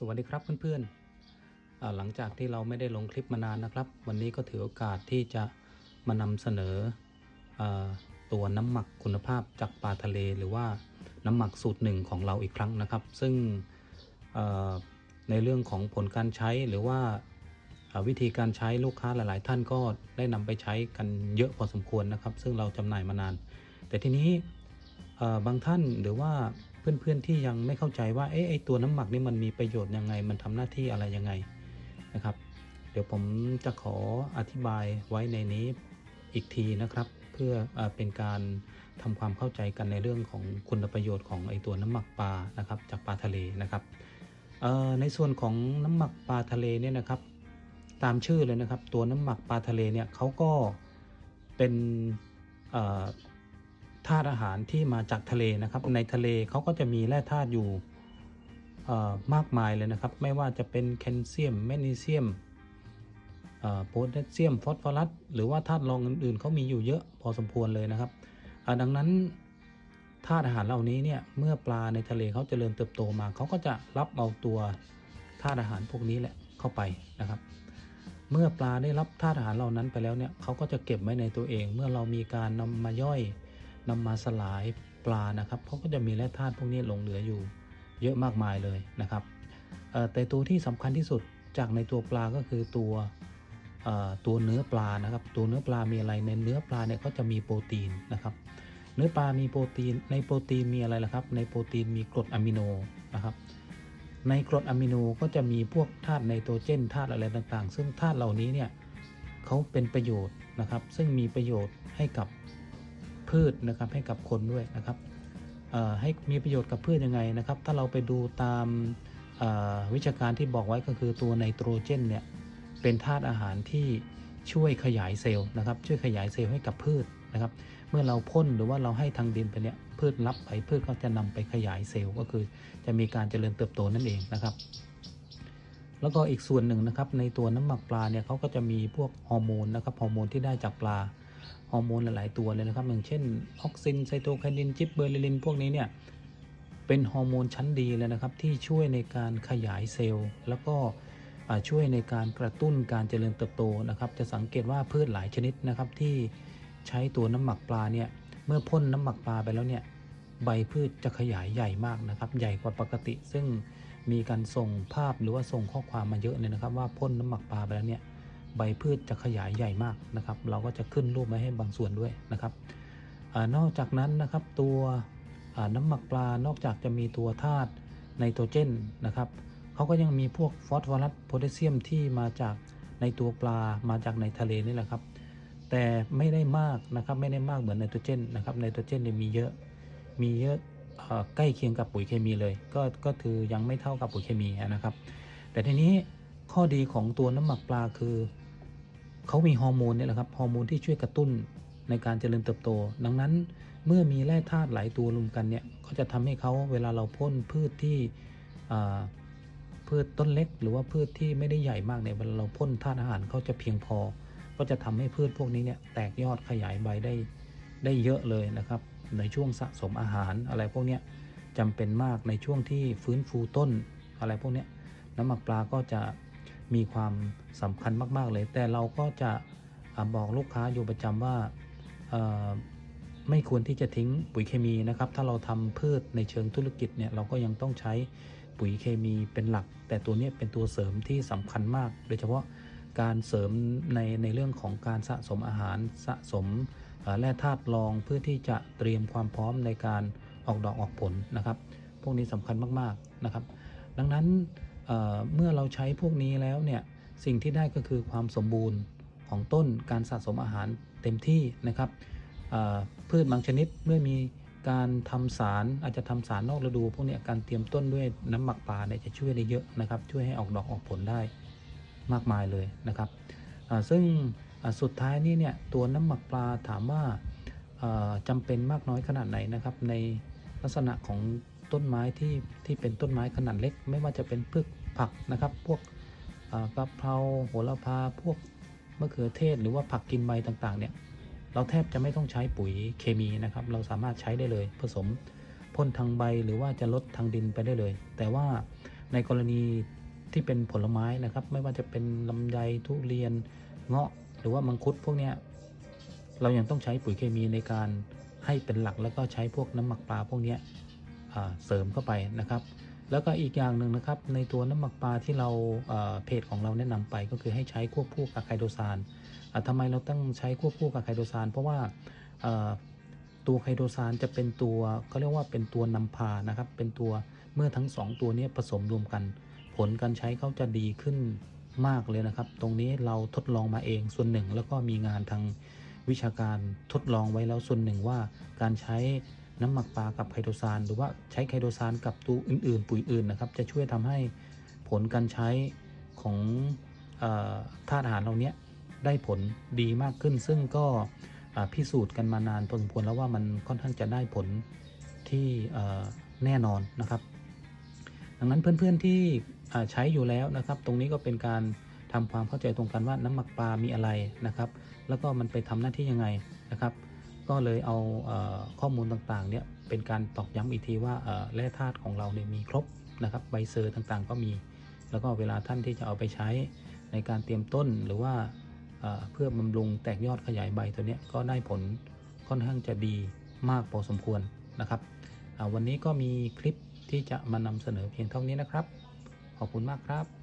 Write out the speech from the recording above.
สวัสดีครับเพื่อนๆ หลังจากที่เราไม่ได้ลงคลิปมานานนะครับ วันนี้ก็ถือโอกาสที่จะมานำเสนออตัวน้ำหมักคุณภาพจากปลาทะเล หรือว่าน้ำหมักสูตรหนึ่งของเราอีกครั้งนะครับ ซึ่งในเรื่องของผลการใช้หรือว่าวิธีการใช้ลูกค้าหลาย ๆ ท่านก็ได้นำไปใช้กันเยอะพอสมควรนะครับ ซึ่งเราจำหน่ายมานาน แต่ทีนี้บางท่านหรือว่า เพื่อนๆที่ยังไม่เข้าใจว่าเอ๊ะไอตัวน้ำหมักนี่มันมีประโยชน์ยังไง มันทำหน้าที่อะไรยังไงนะครับ เดี๋ยวผมจะขออธิบายไว้ในนี้อีกทีนะครับ เพื่อเอเป็นการทำความเข้าใจกันในเรื่องของคุณประโยชน์ของไอตัวน้ำหมักปลานะครับจากปลาทะเลนะครับในส่วนของน้ำหมักปลาทะเลเนี่ยนะครับ ตามชื่อเลยนะครับ ตัวน้ำหมักปลาทะเลเนี่ยเขาก็เป็น ธาตุอาหารที่มาจากทะเลนะครับ ในทะเลเขาก็จะมีแร่ธาตุอยู่มากมายเลยนะครับ ไม่ว่าจะเป็นแคลเซียมแมกนีเซียมโพแทสเซียมฟอสฟอรัสหรือว่าธาตุรองอื่นๆเขามีอยู่เยอะพอสมควรเลยนะครับดังนั้นธาตุอาหารเหล่านี้เนี่ยเมื่อปลาในทะเลเขาเจริญเติบโตมาเขาก็จะรับเอาตัวธาตุอาหารพวกนี้แหละเข้าไปนะครับ เมื่อปลาได้รับธาตุอาหารเหล่านั้นไปแล้วเนี่ยเขาก็จะเก็บไว้ในตัวเอง เมื่อเรามีการนำมาย่อย นำมาสลายปลานะครับเขาก็จะมีแร่ธาตุพวกนี้หลงเหลืออยู่เยอะมากมายเลยนะครับแต่ตัวที่สำคัญที่สุดจากในตัวปลาก็คือตัวตัวเนื้อปลานะครับ ตัวเนื้อปลามีอะไรในเนื้อปลาเนี่ยก็จะมีโปรตีนนะครับ เนื้อปลามีโปรตีนในโปรตีนมีอะไรล่ะครับ ในโปรตีนมีกรดอะมิโนนะครับ ในกรดอะมิโนก็จะมีพวกธาตุไนโตรเจนธาตุอะไรต่างๆ ซึ่งธาตุเหล่านี้เนี่ยเขาเป็นประโยชน์นะครับ ซึ่งมีประโยชน์ให้กับ พืชนะครับให้กับคนด้วยนะครับให้มีประโยชน์กับพืชยังไงนะครับ ถ้าเราไปดูตามวิชาการที่บอกไว้ก็คือตัวไนโตรเจนเนี่ยเป็นธาตุอาหารที่ช่วยขยายเซลล์นะครับ ช่วยขยายเซลล์ให้กับพืชนะครับ เมื่อเราพ่นหรือว่าเราให้ทางดินไปเนี่ยพืชรับไปพืชก็จะนำไปขยายเซลล์ก็คือ จะมีการเจริญเติบโตนั่นเองนะครับ แล้วก็อีกส่วนหนึ่งนะครับในตัวน้ำหมักปลาเนี่ยเขาก็จะมีพวกฮอร์โมนนะครับฮอร์โมนที่ได้จากปลา ฮอร์โมนหลาย ๆ ตัวเลยนะครับ อย่างเช่นออกซินไซโตไคนินจิบเบอร์ลิลินพวกนี้เนี่ยเป็นฮอร์โมนชั้นดีเลยนะครับ ที่ช่วยในการขยายเซลล์ แล้วก็ช่วยในการกระตุ้นการเจริญเติบโตนะครับ จะสังเกตว่าพืชหลายชนิดนะครับที่ใช้ตัวน้ำหมักปลาเนี่ยเมื่อพ่นน้ำหมักปลาไปแล้วเนี่ยใบพืชจะขยายใหญ่มากนะครับ ใหญ่กว่าปกติ ซึ่งมีการส่งภาพหรือว่าส่งข้อความมาเยอะเลยนะครับ ว่าพ่นน้ำหมักปลาไปแล้วเนี่ย ใบพืชจะขยายใหญ่มากนะครับ เราก็จะขึ้นรูปไว้ให้บางส่วนด้วยนะครับอนอกจากนั้นนะครับตัวน้ำหมักปลานอกจากจะมีตัวธาตุไนโตรเจนนะครับเขาก็ยังมีพวกฟอสฟอรัสโพแทสเซียมที่มาจากในตัวปลามาจากในทะเลนี่แหละครับ แต่ไม่ได้มากนะครับไม่ได้มากเหมือนไนโตรเจนนะครับไนโตรเจนเนี่ยมีเยอะมีเยอะใกล้เคียงกับปุ๋ยเคมีเลย ก็ก็คือยังไม่เท่ากับปุ๋ยเคมีนะครับ แต่ทีนี้ข้อดีของตัวน้ำหมักปลาคือ เขามีฮอร์โมนเนี่ยแหละครับฮอร์โมนที่ช่วยกระตุ้นในการเจริญเติบโต ดังนั้นเมื่อมีแร่ธาตุหลายตัวรวมกันเนี่ยก็จะทำให้เขาเวลาเราพ่นพืชที่พืชต้นเล็ก หรือว่าพืชที่ไม่ได้ใหญ่มากเนี่ยเวลาเราพ่นธาตุอาหารเขาจะเพียงพอ ก็จะทำให้พืชพวกนี้เนี่ยแตกยอดขยายใบได้ได้เยอะเลยนะครับในช่วงสะสมอาหารอะไรพวกเนี้ยจำเป็นมากในช่วงที่ฟื้นฟูต้นอะไรพวกเนี้ยน้ำหมักปลาก็จะ มีความสำคัญมาก ๆ เลย แต่เราก็จะบอกลูกค้าอยู่ประจำว่าไม่ควรที่จะทิ้งปุ๋ยเคมีนะครับ ถ้าเราทำพืชในเชิงธุรกิจเนี่ยเราก็ยังต้องใช้ปุ๋ยเคมีเป็นหลัก แต่ตัวนี้เป็นตัวเสริมที่สำคัญมาก โดยเฉพาะการเสริมในในเรื่องของการสะสมอาหารสะสมแร่ธาตุรองเพื่อที่จะเตรียมความพร้อมในการออกดอกออกผลนะครับ พวกนี้สำคัญมากๆนะครับ ดังนั้น เมื่อเราใช้พวกนี้แล้วเนี่ยสิ่งที่ได้ก็คือความสมบูรณ์ของต้นการสะสมอาหารเต็มที่นะครับพืชบางชนิดเมื่อมีการทำสารอาจจะทำสารนอกฤดู พวกนี้การเตรียมต้นด้วยน้ำหมักปลาเนี่ยจะช่วยได้เยอะนะครับ ช่วยให้ออกดอกออกผลได้มากมายเลยนะครับซึ่งสุดท้ายนี้เนี่ยตัวน้ำหมักปลาถามว่าอ่าจำเป็นมากน้อยขนาดไหนนะครับ ในลักษณะของ ต้นไม้ที่ที่เป็นต้นไม้ขนาดเล็ก ไม่ว่าจะเป็นพืชผักนะครับ พวกกะเพราโหระพาพวกมะเขือเทศ หรือว่าผักกินใบต่างๆเนี่ยเราแทบจะไม่ต้องใช้ปุ๋ยเคมีนะครับ เราสามารถใช้ได้เลย ผสมพ่นทางใบหรือว่าจะลดทางดินไปได้เลย แต่ว่าในกรณีที่เป็นผลไม้นะครับ ไม่ว่าจะเป็นลำไยทุเรียนเงาะ หรือว่ามังคุดพวกเนี้ยเรายังต้องใช้ปุ๋ยเคมีในการให้เป็นหลักแล้วก็ใช้พวกน้ำหมักปลาพวกเนี้ย เสริมเข้าไปนะครับ แล้วก็อีกอย่างหนึ่งนะครับ ในตัวน้ำหมักปลาที่เราเพจของเราแนะนำไปก็คือให้ใช้ควบคู่กับไคโดซานอะทำไมเราต้องใช้ควบคู่กับไคโดซานเพราะว่าตัวไคโดซานจะเป็นตัวเขาเรียกว่าเป็นตัวนำพานะครับ เป็นตัวเมื่อทั้งสองตัวนี้ผสมรวมกัน ผลการใช้เขาจะดีขึ้นมากเลยนะครับ ตรงนี้เราทดลองมาเองส่วนหนึ่ง แล้วก็มีงานทางวิชาการทดลองไว้แล้วส่วนหนึ่งว่าการใช้ น้ำหมักปลากับไคโตซานหรือว่าใช้ไคโตซานกับตัวอื่น ๆ ปุ๋ยอื่นนะครับ จะช่วยทำให้ผลการใช้ของธาตุอาหารเหล่านี้ได้ผลดีมากขึ้น ซึ่งก็พิสูจน์กันมานานพอสมควรแล้วว่ามันค่อนข้างจะได้ผลที่แน่นอนนะครับ ดังนั้นเพื่อนๆที่ใช้อยู่แล้วนะครับ ตรงนี้ก็เป็นการทำความเข้าใจตรงกันว่าน้ำหมักปลามีอะไรนะครับ แล้วก็มันไปทำหน้าที่ยังไงนะครับ ก็เลยเอาข้อมูลต่างๆเนี่ยเป็นการตอกย้ำอีกทีว่าแร่ธาตุของเราเนี่ยมีครบนะครับใบเซอร์ต่างๆ ก็มี แล้วก็เวลาท่านที่จะเอาไปใช้ในการเตรียมต้นหรือว่าเพื่อบำรุงแตกยอดขยายใบตัวเนี้ยก็ได้ผลค่อนข้างจะดีมากพอสมควรนะครับวันนี้ก็มีคลิปที่จะมานำเสนอเพียงเท่านี้นะครับ ขอบคุณมากครับ